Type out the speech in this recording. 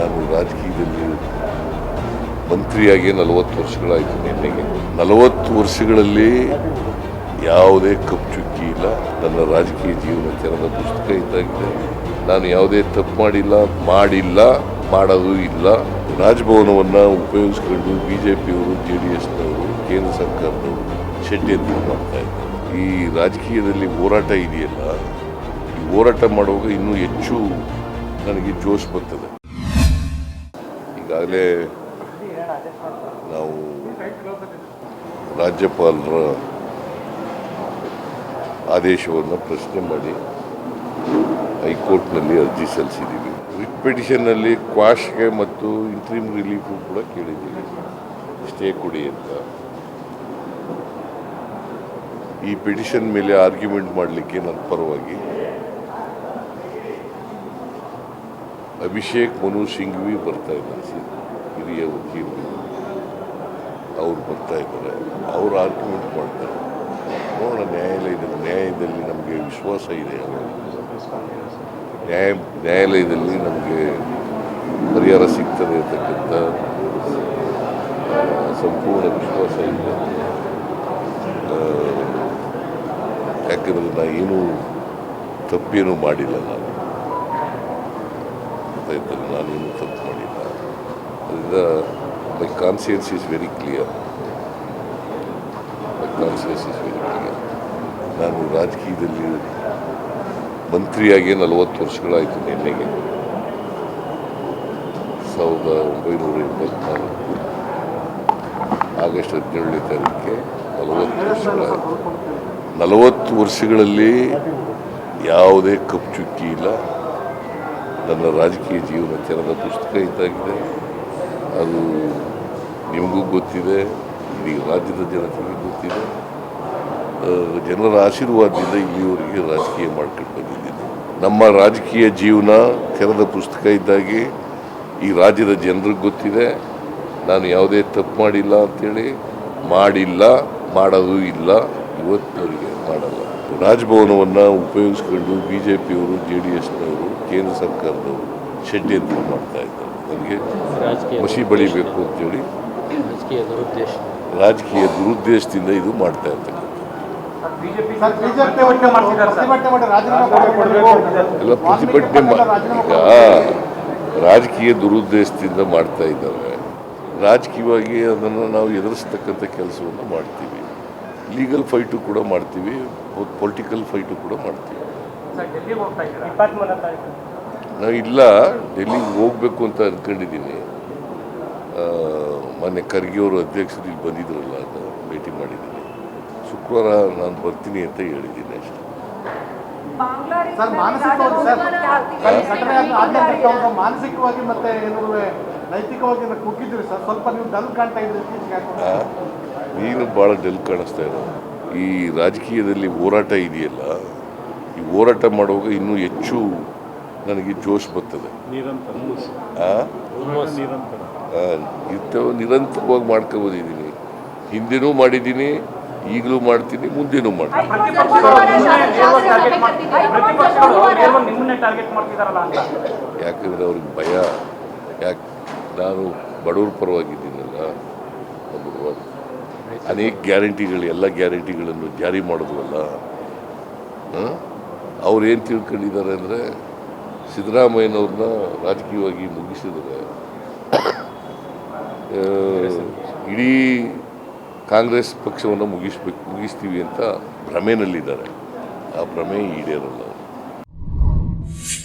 ನಾನು ರಾಜಕೀಯದಲ್ಲಿ ಮಂತ್ರಿಯಾಗಿ ನಲವತ್ತು ವರ್ಷಗಳಾಯಿತು ನಿನ್ನೆಗೆ. ನಲವತ್ತು ವರ್ಷಗಳಲ್ಲಿ ಯಾವುದೇ ಕಪ್ಪು ಚುಕ್ಕಿ ಇಲ್ಲ. ನನ್ನ ರಾಜಕೀಯ ಜೀವನ ತೆರೆದ ಪುಸ್ತಕ ಇದ್ದಾಗಿದೆ. ನಾನು ಯಾವುದೇ ತಪ್ಪು ಮಾಡಿಲ್ಲ ಮಾಡಿಲ್ಲ, ಮಾಡೋದು ಇಲ್ಲ. ರಾಜಭವನವನ್ನು ಉಪಯೋಗಿಸ್ಕೊಂಡು ಬಿ ಜೆ ಪಿಯವರು ಜೆ ಡಿ ಎಸ್ನವರು, ಕೇಂದ್ರ ಸರ್ಕಾರದವರು ಷಡ್ಯಂತ್ರ ಮಾಡ್ತಾ ಇದ್ದಾರೆ. ಈ ರಾಜಕೀಯದಲ್ಲಿ ಹೋರಾಟ ಇದೆಯಲ್ಲ, ಈ ಹೋರಾಟ ಮಾಡುವಾಗ ಇನ್ನೂ ಹೆಚ್ಚು ನನಗೆ ಜೋಶ್ ಬರ್ತದೆ. ಈಗಾಗಲೇ ನಾವು ರಾಜ್ಯಪಾಲರ ಆದೇಶವನ್ನು ಪ್ರಶ್ನೆ ಮಾಡಿ ಹೈಕೋರ್ಟ್ನಲ್ಲಿ ಅರ್ಜಿ ಸಲ್ಲಿಸಿದ್ದೀವಿ. ರಿಟ್ ಪಿಟಿಷನ್ನಲ್ಲಿ ಕ್ವಾಶ್ಗೆ ಮತ್ತು ಇಂಟ್ರೀಮ್ ರಿಲೀಫು ಕೂಡ ಕೇಳಿದ್ದೀವಿ. ಸ್ಟೇ ಕೊಡಿ ಅಂತ. ಈ ಪಿಟಿಷನ್ ಮೇಲೆ ಆರ್ಗ್ಯುಮೆಂಟ್ ಮಾಡಲಿಕ್ಕೆ ನನ್ನ ಪರವಾಗಿ ಅಭಿಷೇಕ್ ಮನು ಸಿಂಘ್ವಿ ಬರ್ತಾ ಇದ್ದಾರೆ ಹಿರಿಯ ವಕೀಲರು. ಅವ್ರು ಬರ್ತಾ ಇದ್ದಾರೆ. ಅವ್ರು ಆರ್ಗ್ಯುಮೆಂಟ್ ಮಾಡ್ತಾರೆ. ನೋಡೋಣ, ನ್ಯಾಯಾಲಯದಲ್ಲಿ, ನ್ಯಾಯದಲ್ಲಿ ನಮಗೆ ವಿಶ್ವಾಸ ಇದೆ ನ್ಯಾಯ, ನ್ಯಾಯಾಲಯದಲ್ಲಿ ನಮಗೆ ಪರಿಹಾರ ಸಿಗ್ತದೆ ಅಂತಕ್ಕಂಥ ಸಂಪೂರ್ಣ ವಿಶ್ವಾಸ ಇದೆ. ಯಾಕಂದರೆ ನಾನು ಏನೂ ತಪ್ಪೇನೂ ಮಾಡಿಲ್ಲ ನಾನು. ಗೊತ್ತಾಯ್ತಲ್ಲ ನಾನೇನು ತಪ್ಪು ಮಾಡಿಲ್ಲ. ಅದರಿಂದ my conscience is very clear my conscience is very clear ನಾನು ರಾಜಕೀಯದಲ್ಲಿ ಮಂತ್ರಿಯಾಗಿ ನಲವತ್ತು ವರ್ಷಗಳಾಯಿತು ನಿನ್ನೆಗೆ. ಸಾವಿರದ ಒಂಬೈನೂರ ಎಂಬತ್ನಾಲ್ಕು ಆಗಸ್ಟ್ ಹದಿನೇಳನೇ ತಾರೀಕಿಗೆ ನಲವತ್ತು ವರ್ಷಗಳಾಯಿತು. ನಲವತ್ತು ವರ್ಷಗಳಲ್ಲಿ ಯಾವುದೇ ಕಪ್ಪು ಚುಕ್ಕಿ ಇಲ್ಲ. ನನ್ನ ರಾಜಕೀಯ ಜೀವನ ತೆರೆದ ಪುಸ್ತಕ ಇದ್ದಾಗಿದೆ ಅದು ನಿಮಗೂ ಗೊತ್ತಿದೆ, ಇಡೀ ರಾಜ್ಯದ ಜನತೆಗೆ ಗೊತ್ತಿದೆ. ಜನರ ಆಶೀರ್ವಾದದಿಂದ ಇಲ್ಲಿವರೆಗೆ ರಾಜಕೀಯ ಮಾಡ್ಕೊಂಡು ಬಂದಿದ್ದೀನಿ. ನಮ್ಮ ರಾಜಕೀಯ ಜೀವನ ತೆರೆದ ಪುಸ್ತಕ ಇದ್ದಾಗಿ ಈ ರಾಜ್ಯದ ಜನರಿಗೆ ಗೊತ್ತಿದೆ. ನಾನು ಯಾವುದೇ ತಪ್ಪು ಮಾಡಿಲ್ಲ ಅಂತೇಳಿ, ಮಾಡಿಲ್ಲ, ಮಾಡೋದು ಇಲ್ಲ. ಇವತ್ತಿನವರೆಗೆ ಮಾಡಲ್ಲ. ರಾಜಭವನವನ್ನು ಉಪಯೋಗಿಸ್ಕೊಂಡು ಬಿ ಜೆ ಪಿಯವರು ಜೆ ಡಿ ಎಸ್ನವರು ಕೇಂದ್ರ ಸರ್ಕಾರದವರು ಷಡ್ಯಂತ್ರ ಮಾಡ್ತಾ ಇದ್ದಾರೆ? ನನಗೆ ರಾಜಕೀಯ ಮಸಿ ಬಳಿಬೇಕು ಅಂತೇಳಿ ರಾಜಕೀಯ ದುರುದ್ದೇಶದಿಂದ ಇದು ಮಾಡ್ತಾ ಇರ್ತಕ್ಕಂಥ ಎಲ್ಲ ಪ್ರತಿಭಟನೆ ಈಗ ರಾಜಕೀಯ ದುರುದ್ದೇಶದಿಂದ ಮಾಡ್ತಾ ಇದ್ದಾರೆ. ರಾಜಕೀಯವಾಗಿ ಅದನ್ನು ನಾವು ಎದುರಿಸ್ತಕ್ಕಂಥ ಕೆಲಸವನ್ನು ಮಾಡ್ತೀವಿ. ಲೀಗಲ್ ಫೈಟು ಕೂಡ ಮಾಡ್ತೀವಿ ಪೊಲಿಟಿಕಲ್ ಫೈಟು ಕೂಡ ಮಾಡ್ತೀವಿ. ನಾ ನಾವು ಇಲ್ಲ ಡೆಲ್ಲಿಗೆ ಹೋಗ್ಬೇಕು ಅಂತ ಅಂದ್ಕೊಂಡಿದ್ದೀನಿ ಮೊನ್ನೆ ಖರ್ಗೆ ಅವರು ಅಧ್ಯಕ್ಷರು ಇಲ್ಲಿ ಬಂದಿದ್ರಲ್ಲ ಅಂತ ಭೇಟಿ ಮಾಡಿದ್ದೀನಿ. ಶುಕ್ರವಾರ ನಾನು ಬರ್ತೀನಿ ಅಂತ ಹೇಳಿದ್ದೀನಿ ಅಷ್ಟೇ. ಸರ್ ಮಾನಸಿಕವಾಗಿ ಮತ್ತೆ ನೈತಿಕವಾಗಿ ಕುಗ್ಗಿದ್ರಿ ಸರ್? ಸ್ವಲ್ಪ ನೀವು ಡಲ್ ಕಾಣ್ತಾ ಇದ್ರಿ ನೀನು ಭಾಳ ಡಲ್ ಕಾಣಿಸ್ತಾ ಇರೋ ಈ ರಾಜಕೀಯದಲ್ಲಿ ಹೋರಾಟ ಇದೆಯಲ್ಲ ಈ ಹೋರಾಟ ಮಾಡುವಾಗ ಇನ್ನೂ ಹೆಚ್ಚು ನನಗೆ ಜೋಶ್ ಬರ್ತದೆ. ಆ? ಆ, ಇಂಥವು ನಿರಂತರವಾಗಿ ಮಾಡ್ಕೊಬೋದಿದ್ದೀನಿ. ಹಿಂದೆನೂ ಮಾಡಿದ್ದೀನಿ ಈಗಲೂ ಮಾಡ್ತೀನಿ ಮುಂದೆನೂ ಮಾಡ್ತೀನಿ. ಯಾಕಂದರೆ ಅವ್ರಿಗೆ ಭಯ. ಯಾಕೆ ನಾನು ಬಡವ್ರ ಪರವಾಗಿದ್ದೀನಲ್ಲ ಒಬ್ಬರು ಅನೇಕ ಗ್ಯಾರಂಟಿಗಳು, ಎಲ್ಲ ಗ್ಯಾರಂಟಿಗಳನ್ನು ಜಾರಿ ಮಾಡಿದ್ವಲ್ಲ ಏನು ತಿಳ್ಕೊಂಡಿದ್ದಾರೆ ಅಂದರೆ ಸಿದ್ದರಾಮಯ್ಯನವ್ರನ್ನ ರಾಜಕೀಯವಾಗಿ ಮುಗಿಸಿದರೆ ಇಡೀ ಕಾಂಗ್ರೆಸ್ ಪಕ್ಷವನ್ನು ಮುಗಿಸ್ಬೇಕು, ಮುಗಿಸ್ತೀವಿ ಅಂತ ಭ್ರಮೆನಲ್ಲಿದ್ದಾರೆ. ಆ ಭ್ರಮೆ ಈಡೇರಲ್ಲ.